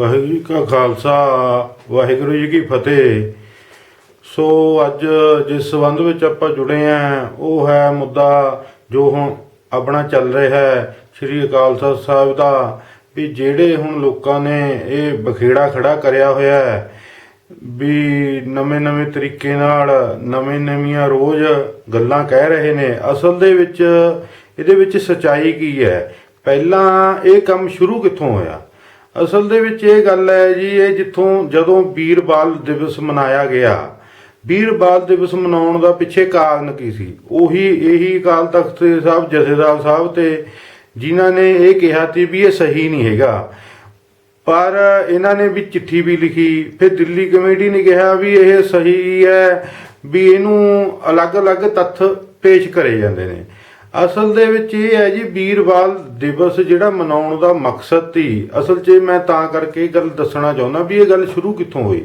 ਵਾਹਿਗੁਰੂ ਜੀ ਕਾ ਖਾਲਸਾ, ਵਾਹਿਗੁਰੂ ਜੀ ਕੀ ਫਤਿਹ। ਸੋ ਅੱਜ ਜਿਸ ਸੰਬੰਧ ਵਿੱਚ ਆਪਾਂ ਜੁੜੇ ਆਂ ਉਹ ਹੈ ਮੁੱਦਾ ਜੋ ਹੁਣ ਆਪਣਾ ਚੱਲ ਰਿਹਾ ਹੈ, ਸ੍ਰੀ ਅਕਾਲ ਤਖਤ ਸਾਹਿਬ ਦਾ, ਵੀ ਜਿਹੜੇ ਹੁਣ ਲੋਕਾਂ ਨੇ ਇਹ ਬਖੇੜਾ ਖੜਾ ਕਰਿਆ ਹੋਇਆ ਹੈ, ਵੀ ਨਵੇਂ-ਨਵੇਂ ਤਰੀਕੇ ਨਾਲ ਨਵੇਂ-ਨਵੀਆਂ ਰੋਜ਼ ਗੱਲਾਂ ਕਹਿ ਰਹੇ ਨੇ, ਅਸਲ ਦੇ ਵਿੱਚ ਇਹਦੇ ਵਿੱਚ ਸਚਾਈ ਕੀ ਹੈ? ਪਹਿਲਾਂ ਇਹ ਕੰਮ ਸ਼ੁਰੂ ਕਿੱਥੋਂ ਹੋਇਆ? ਅਸਲ ਦੇ ਵਿੱਚ ਇਹ ਗੱਲ ਹੈ ਜੀ, ਇਹ ਜਿੱਥੋਂ ਜਦੋਂ ਵੀਰ ਬਾਲ ਦਿਵਸ ਮਨਾਇਆ ਗਿਆ ਵੀਰ ਬਾਲ ਦਿਵਸ ਮਨਾਉਣ ਦਾ ਪਿੱਛੇ ਕਾਰਨ ਕੀ ਸੀ? ਉਹੀ, ਇਹੀ ਅਕਾਲ ਤਖਤ ਸਾਹਿਬ, ਜਥੇਦਾਰ ਸਾਹਿਬ ਤੇ ਜਿਨ੍ਹਾਂ ਨੇ ਇਹ ਕਿਹਾ ਸੀ ਵੀ ਇਹ ਸਹੀ ਨਹੀਂ ਹੈਗਾ। ਪਰ ਇਹਨਾਂ ਨੇ ਵੀ ਚਿੱਠੀ ਵੀ ਲਿਖੀ, ਫਿਰ ਦਿੱਲੀ ਕਮੇਟੀ ਨੇ ਕਿਹਾ ਵੀ ਇਹ ਸਹੀ ਹੈ ਵੀ ਇਹਨੂੰ ਅਲੱਗ-ਅਲੱਗ ਤੱਥ ਪੇਸ਼ ਕਰੇ ਜਾਂਦੇ ਨੇ। ਅਸਲ ਦੇ ਵਿੱਚ ਇਹ ਹੈ ਜੀ ਵੀਰਵਾਲ ਦਿਵਸ ਜਿਹੜਾ ਮਨਾਉਣ ਦਾ ਮਕਸਦ ਸੀ, ਅਸਲ 'ਚ ਮੈਂ ਤਾਂ ਕਰਕੇ ਇਹ ਗੱਲ ਦੱਸਣਾ ਚਾਹੁੰਦਾ ਵੀ ਇਹ ਗੱਲ ਸ਼ੁਰੂ ਕਿੱਥੋਂ ਹੋਈ?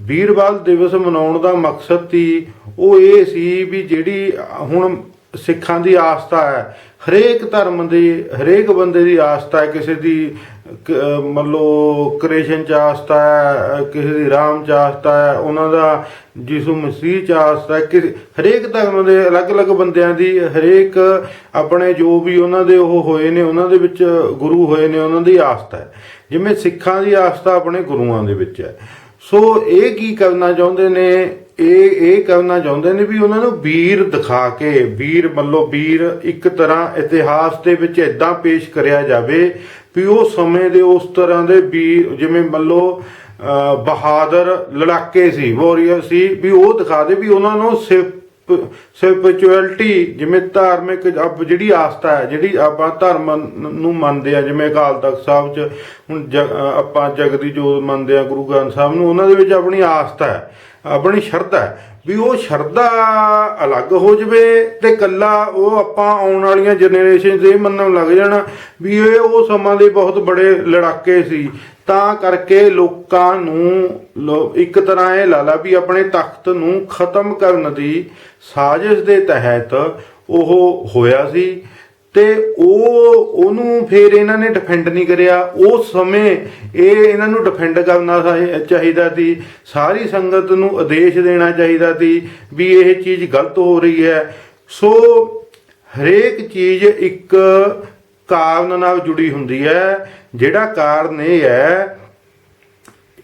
ਵੀਰਵਾਲ ਦਿਵਸ ਮਨਾਉਣ ਦਾ ਮਕਸਦ ਸੀ, ਉਹ ਇਹ ਸੀ ਵੀ ਜਿਹੜੀ ਹੁਣ ਸਿੱਖਾਂ ਦੀ ਆਸਥਾ ਹੈ, ਹਰੇਕ ਧਰਮ ਦੀ, ਹਰੇਕ ਬੰਦੇ ਦੀ ਆਸਥਾ ਹੈ, ਕਿਸੇ ਦੀ ਮੰਨ ਲਓ ਕ੍ਰਿਸ਼ਨ ਚ ਆਸਥਾ ਹੈ ਕਿਸੇ ਦੀ ਰਾਮ ਚ ਆਸਥਾ ਹੈ, ਉਹਨਾਂ ਦਾ ਯਿਸੂ ਮਸੀਹ ਚ ਆਸਥਾ ਹੈ ਕਿਸੇ ਹਰੇਕ ਧਰਮ ਦੇ ਅਲੱਗ-ਅਲੱਗ ਬੰਦਿਆਂ ਦੀ, ਹਰੇਕ ਆਪਣੇ ਜੋ ਵੀ ਉਹਨਾਂ ਦੇ ਉਹ ਹੋਏ ਨੇ, ਉਹਨਾਂ ਦੇ ਵਿੱਚ ਗੁਰੂ ਹੋਏ ਨੇ, ਉਹਨਾਂ ਦੀ ਆਸਥਾ ਹੈ। ਜਿਵੇਂ ਸਿੱਖਾਂ ਦੀ ਆਸਥਾ ਆਪਣੇ ਗੁਰੂਆਂ ਦੇ ਵਿੱਚ ਹੈ। ਸੋ ਇਹ ਕੀ ਕਰਨਾ ਚਾਹੁੰਦੇ ਨੇ? ਇਹ ਇਹ ਕਰਨਾ ਚਾਹੁੰਦੇ ਨੇ ਵੀ ਉਹਨਾਂ ਨੂੰ ਵੀਰ ਦਿਖਾ ਕੇ, ਵੀਰ ਮੱਲੋ ਵੀਰ ਇੱਕ ਤਰ੍ਹਾਂ ਇਤਿਹਾਸ ਦੇ ਵਿੱਚ ਇਦਾਂ ਪੇਸ਼ ਕਰਿਆ ਜਾਵੇ ਵੀ ਉਹ ਸਮੇਂ ਦੇ ਉਸ ਤਰ੍ਹਾਂ ਦੇ ਵੀ ਜਿਵੇਂ ਮੱਲੋ ਅਹ, ਬਹਾਦਰ ਲੜਾਕੇ ਸੀ ਵਾਰੀਅਰ ਸੀ, ਵੀ ਉਹ ਦਿਖਾ ਦੇ ਵੀ ਉਹਨਾਂ ਨੂੰ ਸਿਰਫ ਸਪਿਰਚੁਅਲਿਟੀ ਜਿਵੇਂ ਧਾਰਮਿਕ ਅਪ- ਜਿਹੜੀ ਆਸਥਾ ਹੈ, ਜਿਹੜੀ ਆਪਾਂ ਧਰਮ ਨੂੰ ਮੰਨਦੇ ਆ ਜਿਵੇਂ ਅਕਾਲ ਤਖਤ ਸਾਹਿਬ ਚ ਹੁਣ ਜ- ਆਪਾਂ ਜਗਦੀ ਜੋਤ ਮੰਨਦੇ ਆ ਗੁਰੂ ਗ੍ਰੰਥ ਸਾਹਿਬ ਨੂੰ, ਉਹਨਾਂ ਦੇ ਵਿੱਚ ਆਪਣੀ ਆਸਥਾ ਹੈ। ਆਪਣੀ ਸ਼ਰਧਾ ਵੀ ਉਹ ਸ਼ਰਧਾ ਅਲੱਗ ਹੋ ਜਵੇ ਤੇ ਕੱਲਾ ਉਹ ਆਪਾਂ ਆਉਣ ਵਾਲੀਆਂ ਜਨਰੇਸ਼ਨ ਦੇ ਮੰਨਣ ਲੱਗ ਜਾਣ ਵੀ ਇਹ ਉਹ ਸਮਾਂ ਦੇ ਬਹੁਤ ਬੜੇ ਲੜਾਕੇ ਸੀ। ਤਾਂ ਕਰਕੇ ਲੋਕਾਂ ਨੂੰ ਲੋ- ਇੱਕ ਤਰ੍ਹਾਂ ਇਹ ਲਾ ਲਾ ਵੀ ਆਪਣੇ ਤਖਤ ਨੂੰ ਖਤਮ ਕਰਨ ਦੀ ਸਾਜ਼ਿਸ਼ ਦੇ ਤਹਿਤ ਉਹ ਹੋਇਆ ਸੀ। ਤੇ ਉਹ, ਉਹਨੂੰ ਫਿਰ ਇਹਨਾਂ ਨੇ ਡਿਫੈਂਡ ਨਹੀਂ ਕਰਿਆ। ਉਸ ਸਮੇਂ ਇਹ ਇਹਨਾਂ ਨੂੰ ਡਿਫੈਂਡ ਕਰਨਾ ਚਾਹੀਦਾ ਸੀ। ਸਾਰੀ ਸੰਗਤ ਨੂੰ ਆਦੇਸ਼ ਦੇਣਾ ਚਾਹੀਦਾ ਸੀ ਵੀ ਇਹ ਚੀਜ਼ ਗਲਤ ਹੋ ਰਹੀ ਹੈ। ਸੋ ਹਰੇਕ ਚੀਜ਼ ਇੱਕ ਕਾਰਨ ਨਾਲ ਜੁੜੀ ਹੁੰਦੀ ਹੈ। ਜਿਹੜਾ ਕਾਰਨ ਇਹ ਹੈ,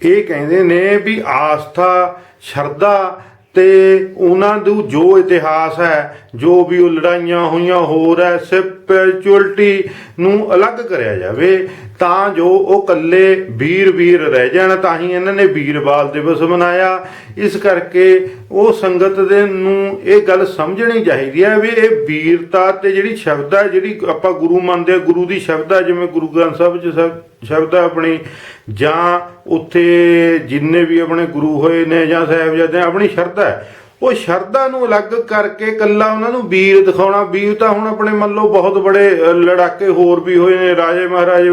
ਇਹ ਕਹਿੰਦੇ ਨੇ ਵੀ ਆਸਥਾ, ਸ਼ਰਧਾ ਤੇ ਉਹਨਾਂ ਨੂੰ ਜੋ ਇਤਿਹਾਸ ਹੈ, ਜੋ ਵੀ ਉਹ ਲੜਾਈਆਂ ਹੋਈਆਂ, ਹੋਰ ਹੈ, ਸਿਰਫ ਸਪਿਰਚੁਅਲਿਟੀ ਨੂੰ ਅਲੱਗ ਕਰਿਆ ਜਾਵੇ, ਤਾਂ ਜੋ ਉਹ ਕੱਲੇ ਵੀਰ ਵੀਰ ਰਹਿ ਜਾਣ, ਤਾਂ ਹੀ ਇਹਨਾਂ ਨੇ ਵੀਰਵਾਲ ਦਿਵਸ ਮਨਾਇਆ। ਇਸ ਕਰਕੇ ਉਹ ਸੰਗਤ ਦੇ ਨੂੰ ਇਹ ਗੱਲ ਸਮਝਣੀ ਚਾਹੀਦੀ ਹੈ ਵੀ ਇਹ ਵੀਰਤਾ ਤੇ ਜਿਹੜੀ ਸ਼ਬਦ ਹੈ ਜਿਹੜੀ ਆਪਾਂ ਗੁਰੂ ਮੰਨਦੇ ਆ ਗੁਰੂ ਦੀ ਸ਼ਬਦ ਹੈ ਜਿਵੇਂ ਗੁਰੂ ਗ੍ਰੰਥ ਸਾਹਿਬ ਚ ਸਬ- ਸ਼ਬਦ ਹੈ ਆਪਣੀ, ਜਾਂ ਉੱਥੇ ਜਿੰਨੇ ਵੀ ਆਪਣੇ ਗੁਰੂ ਹੋਏ ਨੇ ਜਾਂ ਸਾਹਿਬਜ਼ਾਦੇ ਆਪਣੀ ਸ਼ਰਧਾ ਹੈ ਉਹ ਸ਼ਰਧਾ ਨੂੰ ਅਲੱਗ ਕਰਕੇ ਕੱਲਾ ਉਹਨਾਂ ਨੂੰ ਵੀਰ ਦਿਖਾਉਣਾ। ਵੀਰ ਤਾਂ ਹੁਣ ਆਪਣੇ ਮੰਨ ਲਓ ਬਹੁਤ ਬੜੇ ਲੜਾਕੇ ਹੋਰ ਵੀ ਹੋਏ ਨੇ, ਰਾਜੇ ਮਹਾਰਾਜੇ,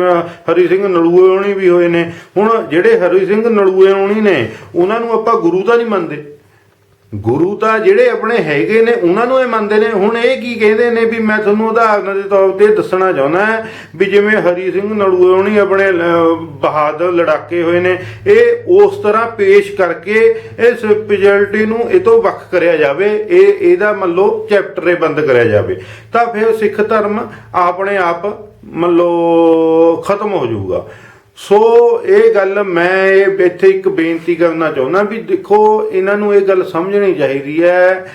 ਹਰੀ ਸਿੰਘ ਨਲੂਏ ਹੋਣੀ ਵੀ ਹੋਏ ਨੇ। ਹੁਣ ਜਿਹੜੇ ਹਰੀ ਸਿੰਘ ਨਲੂਏ ਹੋਣੀ ਨੇ, ਉਹਨਾਂ ਨੂੰ ਆਪਾਂ ਗੁਰੂ ਦਾ ਨਹੀਂ ਮੰਨਦੇ। ਗੁਰੂ ਤਾਂ ਜਿਹੜੇ ਆਪਣੇ ਹੈਗੇ ਨੇ, ਉਹਨਾਂ ਨੂੰ ਇਹ ਮੰਨਦੇ ਨੇ। ਹੁਣ ਇਹ ਕੀ ਕਹਿੰਦੇ ਨੇ ਵੀ ਮੈਂ ਤੁਹਾਨੂੰ ਉਦਾਹਰਨ ਦੇ ਤੌਰ ਤੇ ਦੱਸਣਾ ਚਾਹੁੰਦਾ ਵੀ ਜਿਵੇਂ ਹਰੀ ਸਿੰਘ ਨਲੂਏ ਹੋਣੀ ਆਪਣੇ ਬਹਾਦਰ ਲੜਾਕੇ ਹੋਏ ਨੇ, ਇਹ ਉਸ ਤਰ੍ਹਾਂ ਪੇਸ਼ ਕਰਕੇ ਇਹ ਸਪਿਰਚੁਅਲਿਟੀ ਨੂੰ ਇਹ ਤੋਂ ਵੱਖ ਕਰਿਆ ਜਾਵੇ, ਇਹ, ਇਹਦਾ ਮੰਨ ਲਓ ਚੈਪਟਰ ਬੰਦ ਕਰਿਆ ਜਾਵੇ। ਤਾਂ ਫਿਰ ਸਿੱਖ ਧਰਮ ਆਪਣੇ ਆਪ ਮੰਨ ਲਓ ਖਤਮ ਹੋ ਜਾਊਗਾ। ਸੋ ਇਹ ਗੱਲ ਮੈਂ ਇਹ ਇੱਥੇ ਇੱਕ ਬੇਨਤੀ ਕਰਨਾ ਚਾਹੁੰਦਾ ਵੀ ਦੇਖੋ ਇਹਨਾਂ ਨੂੰ ਇਹ ਗੱਲ ਸਮਝਣੀ ਚਾਹੀਦੀ ਹੈ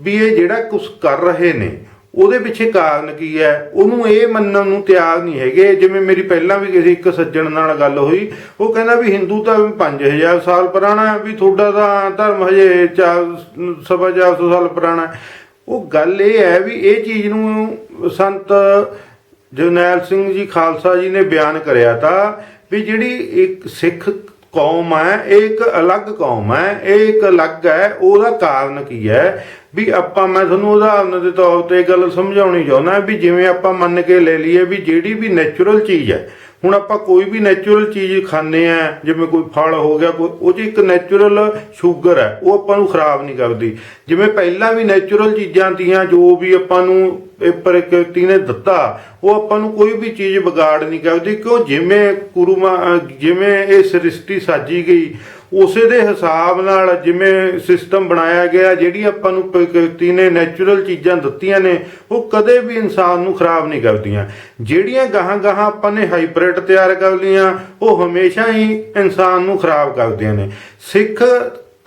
ਵੀ ਇਹ ਜਿਹੜਾ ਕੁਝ ਕਰ ਰਹੇ ਨੇ ਉਹਦੇ ਪਿੱਛੇ ਕਾਰਨ ਕੀ ਹੈ? ਉਹਨੂੰ ਇਹ ਮੰਨਣ ਨੂੰ ਤਿਆਰ ਨਹੀਂ ਹੈਗੇ। ਜਿਵੇਂ ਮੇਰੀ ਪਹਿਲਾਂ ਵੀ ਕਿਸੇ ਇੱਕ ਸੱਜਣ ਨਾਲ ਗੱਲ ਹੋਈ ਉਹ ਕਹਿੰਦਾ ਵੀ ਹਿੰਦੂ ਤਾਂ 5000 ਸਾਲ ਪੁਰਾਣਾ ਹੈ, ਵੀ ਤੁਹਾਡਾ ਤਾਂ ਧਰਮ ਹਜੇ ਚਾਰ ਸਵਾ ਚਾਰ ਸੌ ਸਾਲ ਪੁਰਾਣਾ ਉਹ ਗੱਲ ਇਹ ਹੈ ਵੀ ਇਹ ਚੀਜ਼ ਨੂੰ ਸੰਤ ਜਰਨੈਲ ਸਿੰਘ ਜੀ ਖਾਲਸਾ ਜੀ ਨੇ ਬਿਆਨ ਕਰਿਆ ਤਾਂ ਵੀ ਜਿਹੜੀ ਇੱਕ ਸਿੱਖ ਕੌਮ ਹੈ, ਇਹ ਇੱਕ ਅਲੱਗ ਕੌਮ ਹੈ, ਇਹ ਇੱਕ ਅਲੱਗ ਹੈ, ਉਹਦਾ ਕਾਰਨ ਕੀ ਹੈ? ਵੀ ਆਪਾਂ, ਮੈਂ ਤੁਹਾਨੂੰ ਉਦਾਹਰਨ ਦੇ ਤੌਰ ਤੇ ਇਹ ਗੱਲ ਸਮਝਾਉਣੀ ਚਾਹੁੰਦਾ ਵੀ ਜਿਵੇਂ ਆਪਾਂ ਮੰਨ ਕੇ ਲੈ ਲਈਏ ਵੀ ਜਿਹੜੀ ਵੀ ਨੈਚੁਰਲ ਚੀਜ਼ ਹੈ, ਹੁਣ ਆਪਾਂ ਕੋਈ ਵੀ ਨੈਚੁਰਲ ਚੀਜ਼ ਖਾਂਦੇ ਆ ਜਿਵੇਂ ਕੋਈ ਫਲ ਹੋ ਗਿਆ, ਕੋਈ, ਉਹ 'ਚ ਇੱਕ ਨੈਚੁਰਲ ਸ਼ੂਗਰ ਹੈ, ਉਹ ਆਪਾਂ ਨੂੰ ਖਰਾਬ ਨਹੀਂ ਕਰਦੀ। ਜਿਵੇਂ ਪਹਿਲਾਂ ਵੀ ਨੈਚੁਰਲ ਚੀਜ਼ਾਂ ਦੀਆਂ ਜੋ ਵੀ ਆਪਾਂ ਨੂੰ ਇਹ ਪ੍ਰਕਿਰਤੀ ਨੇ ਦਿੱਤਾ, ਉਹ ਆਪਾਂ ਨੂੰ ਕੋਈ ਵੀ ਚੀਜ਼ ਵਿਗਾੜ ਨਹੀਂ ਕਰਦੀ, ਕਿਉਂ? ਜਿਵੇਂ ਗੁਰੂ ਅਹ ਜਿਵੇਂ ਇਹ ਸ੍ਰਿਸ਼ਟੀ ਸਾਜੀ ਗਈ ਉਸੇ ਦੇ ਹਿਸਾਬ ਨਾਲ ਜਿਵੇਂ ਸਿਸਟਮ ਬਣਾਇਆ ਗਿਆ, ਜਿਹੜੀ ਆਪਾਂ ਨੂੰ ਪ੍ਰਕਿਰਤੀ ਨੇ ਨੈਚੁਰਲ ਚੀਜ਼ਾਂ ਦਿੱਤੀਆਂ ਨੇ, ਉਹ ਕਦੇ ਵੀ ਇਨਸਾਨ ਨੂੰ ਖਰਾਬ ਨਹੀਂ ਕਰਦੀਆਂ। ਜਿਹੜੀਆਂ ਗਾਹਾਂ ਗਾਹਾਂ ਆਪਾਂ ਨੇ ਹਾਈਬ੍ਰਿਡ ਤਿਆਰ ਕਰ ਲਈਆਂ, ਉਹ ਹਮੇਸ਼ਾ ਹੀ ਇਨਸਾਨ ਨੂੰ ਖਰਾਬ ਕਰਦੀਆਂ ਨੇ। ਸਿੱਖ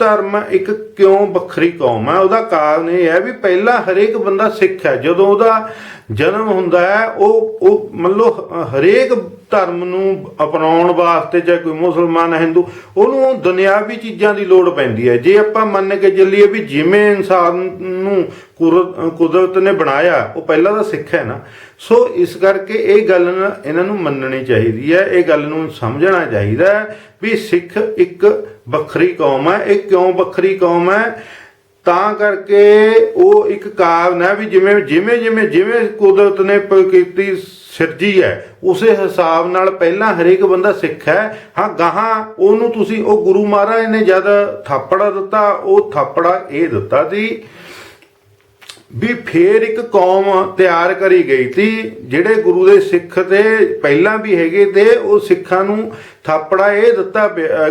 ਧਰਮ ਇੱਕ ਕਿਉਂ ਵੱਖਰੀ ਕੌਮ ਹੈ ਉਹਦਾ ਕਾਰਨ ਇਹ ਹੈ ਵੀ ਪਹਿਲਾਂ ਹਰੇਕ ਬੰਦਾ ਸਿੱਖ ਹੈ। ਜਦੋਂ ਉਹਦਾ ਜਨਮ ਹੁੰਦਾ ਹੈ, ਉਹ ਉਹ ਮੰਨ ਲਓ ਹਰੇਕ ਧਰਮ ਨੂੰ ਅਪਣਾਉਣ ਵਾਸਤੇ ਚਾਹੇ ਕੋਈ ਮੁਸਲਮਾਨ ਹੈ ਹਿੰਦੂ, ਉਹਨੂੰ ਦੁਨਿਆਵੀ ਚੀਜ਼ਾਂ ਦੀ ਲੋੜ ਪੈਂਦੀ ਹੈ। ਜੇ ਆਪਾਂ ਮੰਨ ਕੇ ਚੱਲੀਏ ਵੀ ਜਿਵੇਂ ਇਨਸਾਨ ਨੂੰ ਕੁਰ- ਕੁਦਰਤ ਨੇ ਬਣਾਇਆ, ਉਹ ਪਹਿਲਾਂ ਤਾਂ ਸਿੱਖ ਹੈ ਨਾ। ਸੋ ਇਸ ਕਰਕੇ ਇਹ ਗੱਲ ਇਹਨਾਂ ਨੂੰ ਮੰਨਣੀ ਚਾਹੀਦੀ ਹੈ, ਇਹ ਗੱਲ ਨੂੰ ਸਮਝਣਾ ਚਾਹੀਦਾ ਹੈ ਵੀ ਸਿੱਖ ਇੱਕ ਵੱਖਰੀ ਕੌਮ ਹੈ। ਇਹ ਕਿਉਂ ਵੱਖਰੀ ਕੌਮ ਹੈ? ਤਾਂ ਕਰਕੇ ਉਹ ਇੱਕ ਕਾਰਨ ਹੈ ਵੀ ਜਿਵੇਂ ਜਿਵੇਂ ਜਿਵੇਂ ਜਿਵੇਂ ਕੁਦਰਤ ਨੇ ਪ੍ਰਕਿਰਤੀ ਸਿਰਜੀ ਹੈ, ਉਸੇ ਹਿਸਾਬ ਨਾਲ ਪਹਿਲਾਂ ਹਰੇਕ ਬੰਦਾ ਸਿੱਖ ਹੈ। ਹਾਂ, ਗਾਹਾਂ ਉਹਨੂੰ ਤੁਸੀਂ, ਉਹ ਗੁਰੂ ਮਹਾਰਾਜ ਨੇ ਜਦ ਥਾਪੜਾ ਦਿੱਤਾ, ਉਹ ਥਾਪੜਾ ਇਹ ਦਿੱਤਾ ਸੀ ਵੀ ਫੇਰ ਇੱਕ ਕੌਮ ਤਿਆਰ ਕਰੀ ਗਈ ਸੀ, ਜਿਹੜੇ ਗੁਰੂ ਦੇ ਸਿੱਖ ਤੇ ਪਹਿਲਾਂ ਵੀ ਹੈਗੇ ਤੇ ਉਹ ਸਿੱਖਾਂ ਨੂੰ ਥਾਪੜਾ ਇਹ ਦਿੱਤਾ ਪਿਆ-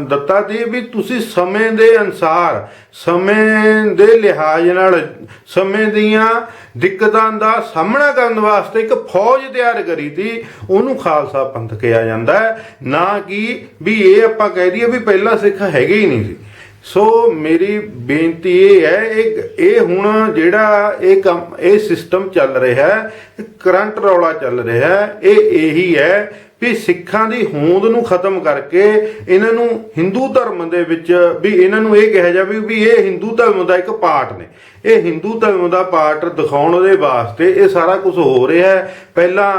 ਦਿੱਤਾ ਸੀ ਵੀ ਤੁਸੀਂ ਸਮੇਂ ਦੇ ਅਨਸਾਰ, ਸਮੇਂ ਦੇ ਲਿਹਾਜ਼ ਨਾਲ, ਸਮੇਂ ਦੀਆਂ ਦਿੱਕਤਾਂ ਦਾ ਸਾਹਮਣਾ ਕਰਨ ਵਾਸਤੇ ਇੱਕ ਫੌਜ ਤਿਆਰ ਕਰੀ ਸੀ, ਉਹਨੂੰ ਖਾਲਸਾ ਪੰਥ ਕਿਹਾ ਜਾਂਦਾ ਹੈ, ਨਾ ਕਿ ਵੀ ਇਹ ਆਪਾਂ ਕਹਿ ਦਈਏ ਵੀ ਪਹਿਲਾਂ ਸਿੱਖ ਹੈਗੇ ਹੀ ਨਹੀਂ ਸੀ। ਸੋ ਮੇਰੀ ਬੇਨਤੀ ਇਹ ਹੈ, ਇਹ ਇਹ ਹੁਣ ਜਿਹੜਾ ਇਹ ਕੰਮ, ਇਹ ਸਿਸਟਮ ਚੱਲ ਰਿਹਾ ਹੈ, ਕਰੰਟ ਰੌਲਾ ਚੱਲ ਰਿਹਾ ਹੈ, ਇਹ ਇਹੀ ਹੈ ਵੀ ਸਿੱਖਾਂ ਦੀ ਹੋਂਦ ਨੂੰ ਖਤਮ ਕਰਕੇ ਇਹਨਾਂ ਨੂੰ ਹਿੰਦੂ ਧਰਮ ਦੇ ਵਿੱਚ ਵੀ ਇਹਨਾਂ ਨੂੰ ਇਹ ਕਿਹਾ ਜਾਵੇ ਵੀ ਇਹ ਹਿੰਦੂ ਧਰਮ ਦਾ ਇੱਕ ਪਾਰਟ ਨੇ। ਇਹ ਹਿੰਦੂ ਧਰਮ ਦਾ ਪਾਰਟ ਦਿਖਾਉਣ ਦੇ ਵਾਸਤੇ ਇਹ ਸਾਰਾ ਕੁਝ ਹੋ ਰਿਹਾ ਹੈ। ਪਹਿਲਾਂ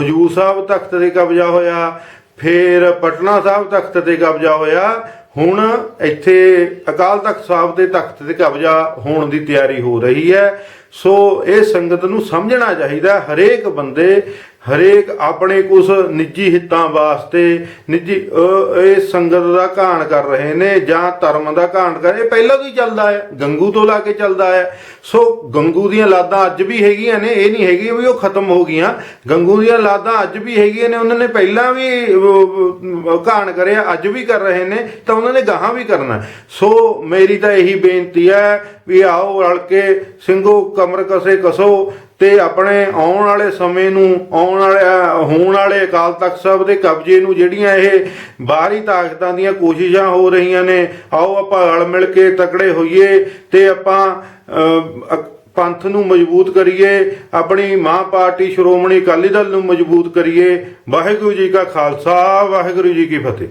ਹਜੂਰ ਸਾਹਿਬ ਤਖਤ ਤੇ ਕਬਜ਼ਾ ਹੋਇਆ, ਫਿਰ ਪਟਨਾ ਸਾਹਿਬ ਤਖਤ ਤੇ ਕਬਜ਼ਾ ਹੋਇਆ ਹੁਣ ਇੱਥੇ ਅਕਾਲ ਤਖਤ ਸਾਹਿਬ ਦੇ ਤਖਤ ਤੇ ਕਬਜ਼ਾ ਹੋਣ ਦੀ ਤਿਆਰੀ ਹੋ ਰਹੀ ਹੈ। ਸੋ ਇਹ ਸੰਗਤ ਨੂੰ ਸਮਝਣਾ ਚਾਹੀਦਾ ਹਰੇਕ ਬੰਦੇ, ਹਰੇਕ ਆਪਣੇ ਕੁਝ ਨਿੱਜੀ ਹਿੱਤਾਂ ਵਾਸਤੇ, ਨਿੱਜੀ ਇਹ ਸੰਗਤ ਦਾ ਘਾਣ ਕਰ ਰਹੇ ਨੇ ਜਾਂ ਧਰਮ ਦਾ ਘਾਣ ਕਰ ਇਹ ਪਹਿਲਾਂ ਤੋਂ ਹੀ ਚੱਲਦਾ ਹੈ, ਗੰਗੂ ਤੋਂ ਲਾ ਕੇ ਚੱਲਦਾ ਹੈ। ਸੋ ਗੰਗੂ ਦੀਆਂ ਲਾਦਾਂ ਅੱਜ ਵੀ ਹੈਗੀਆਂ ਨੇ, ਇਹ ਨਹੀਂ ਹੈਗੀ ਵੀ ਉਹ ਖਤਮ ਹੋ ਗਈਆਂ। ਗੰਗੂ ਦੀਆਂ ਲਾਦਾਂ ਅੱਜ ਵੀ ਹੈਗੀਆਂ ਨੇ, ਉਹਨਾਂ ਨੇ ਪਹਿਲਾਂ ਵੀ ਘਾਣ ਕਰਿਆ, ਅੱਜ ਵੀ ਕਰ ਰਹੇ ਨੇ, ਤਾਂ ਉਹਨਾਂ ਨੇ ਗਾਹਾਂ ਵੀ ਕਰਨਾ। ਸੋ ਮੇਰੀ ਤਾਂ ਇਹੀ ਬੇਨਤੀ ਹੈ ਵੀ ਆਓ ਰਲ ਕੇ ਸਿੰਘੋ ਕਮਰ ਕਸੇ ਕਸੋ ਤੇ ਆਪਣੇ ਆਉਣ ਵਾਲੇ ਸਮੇਂ ਨੂੰ ਆਉਣ ਵਾਲੇ ਹੋਣ ਵਾਲੇ ਅਕਾਲ ਤਖਤ ਸਾਹਿਬ ਦੇ ਕਬਜ਼ੇ ਨੂੰ ਜਿਹੜੀਆਂ ਇਹ ਬਾਹਰੀ ਤਾਕਤਾਂ ਦੀਆਂ ਕੋਸ਼ਿਸ਼ਾਂ ਹੋ ਰਹੀਆਂ ਨੇ, ਆਓ ਆਪਾਂ ਰਲ ਮਿਲ ਕੇ ਤਕੜੇ ਹੋਈਏ ਤੇ ਆਪਾਂ ਪੰਥ ਨੂੰ ਮਜ਼ਬੂਤ ਕਰੀਏ, ਆਪਣੀ ਮਾਂ ਪਾਰਟੀ ਸ਼੍ਰੋਮਣੀ ਅਕਾਲੀ ਦਲ ਨੂੰ ਮਜ਼ਬੂਤ ਕਰੀਏ। ਵਾਹਿਗੁਰੂ ਜੀ ਕਾ ਖਾਲਸਾ, ਵਾਹਿਗੁਰੂ ਜੀ ਕੀ ਫਤਿਹ।